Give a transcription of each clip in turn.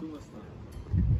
всю весну.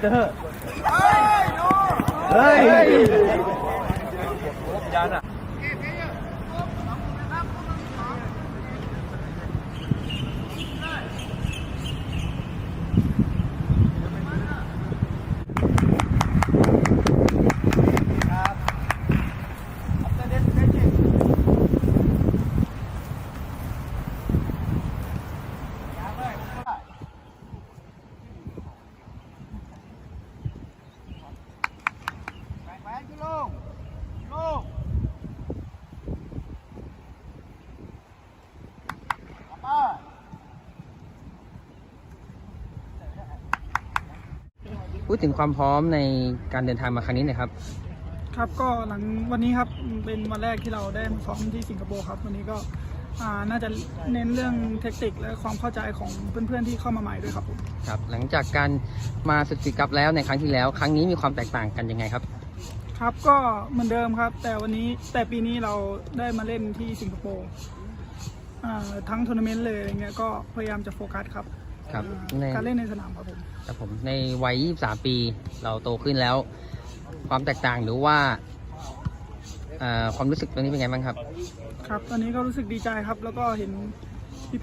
Hey, no! Hey! Hey! พูดถึงความพร้อมในการเดินทางมาครั้งนี้หน่อยครับ ครับก็หลังวันนี้ครับเป็นวันแรกที่เราได้มาซ้อมที่สิงคโปร์ครับ วันนี้ก็อ่าน่าจะเน้นเรื่องเทคนิคและความเข้าใจของเพื่อนๆที่เข้ามาใหม่ด้วยครับผม ครับ หลังจากการมาสุดกิจกับแล้วในครั้งที่แล้ว ครั้งนี้มีความแตกต่างกันยังไงครับ ครับก็เหมือนเดิมครับ แต่วันนี้แต่ปีนี้เราได้มาเล่นที่สิงคโปร์อ่าทั้งทัวร์นาเมนต์เลยอะไรเงี้ยก็พยายามจะโฟกัสครับครับอ่าในการเล่นในสนามครับผมครับผมในวัย 23 ปีเราโตขึ้นแล้ว ความแตกต่างหรือว่าเอ่อความรู้สึกตรงนี้เป็นไงบ้างครับ ครับ ตอนนี้ก็รู้สึกดีใจครับ แล้วก็เห็น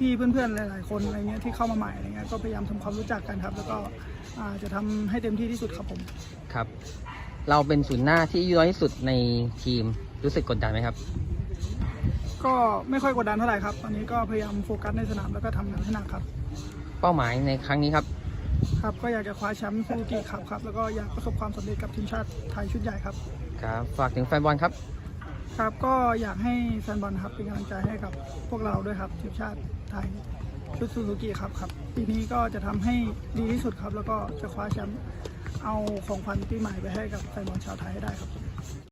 พี่ๆเพื่อนๆหลาย ๆ คนอะไรเงี้ยที่เข้ามาใหม่อะไรเงี้ยก็พยายามทำความรู้จักกันครับ แล้วก็อ่าจะทำให้เต็มที่ที่สุดครับผม ครับ เราเป็นศูนย์หน้าที่อายุน้อยที่สุดในทีมรู้สึกกดดันไหมครับ ก็ไม่ค่อยกดดันเท่าไหร่ครับ ตอนนี้ก็พยายามโฟกัสในสนามแล้วก็ทำงานให้หนักครับ เป้าหมายในครั้งนี้ครับ ครับก็อยากจะคว้าแชมป์ซูซูกิครับครับ แล้วก็อยากประสบความสำเร็จกับทีมชาติไทยชุดใหญ่ครับ ครับ ฝากถึงแฟนบอลครับ ครับก็อยากให้แฟนบอลครับเป็นกำลังใจให้กับพวกเราด้วยครับทีมชาติไทยชุดซูซูกิครับครับปีนี้ก็จะทำให้ดีที่สุดครับ แล้วก็จะคว้าแชมป์ เอาของขวัญปีใหม่ไปให้กับแฟนบอลชาวไทยให้ได้ครับ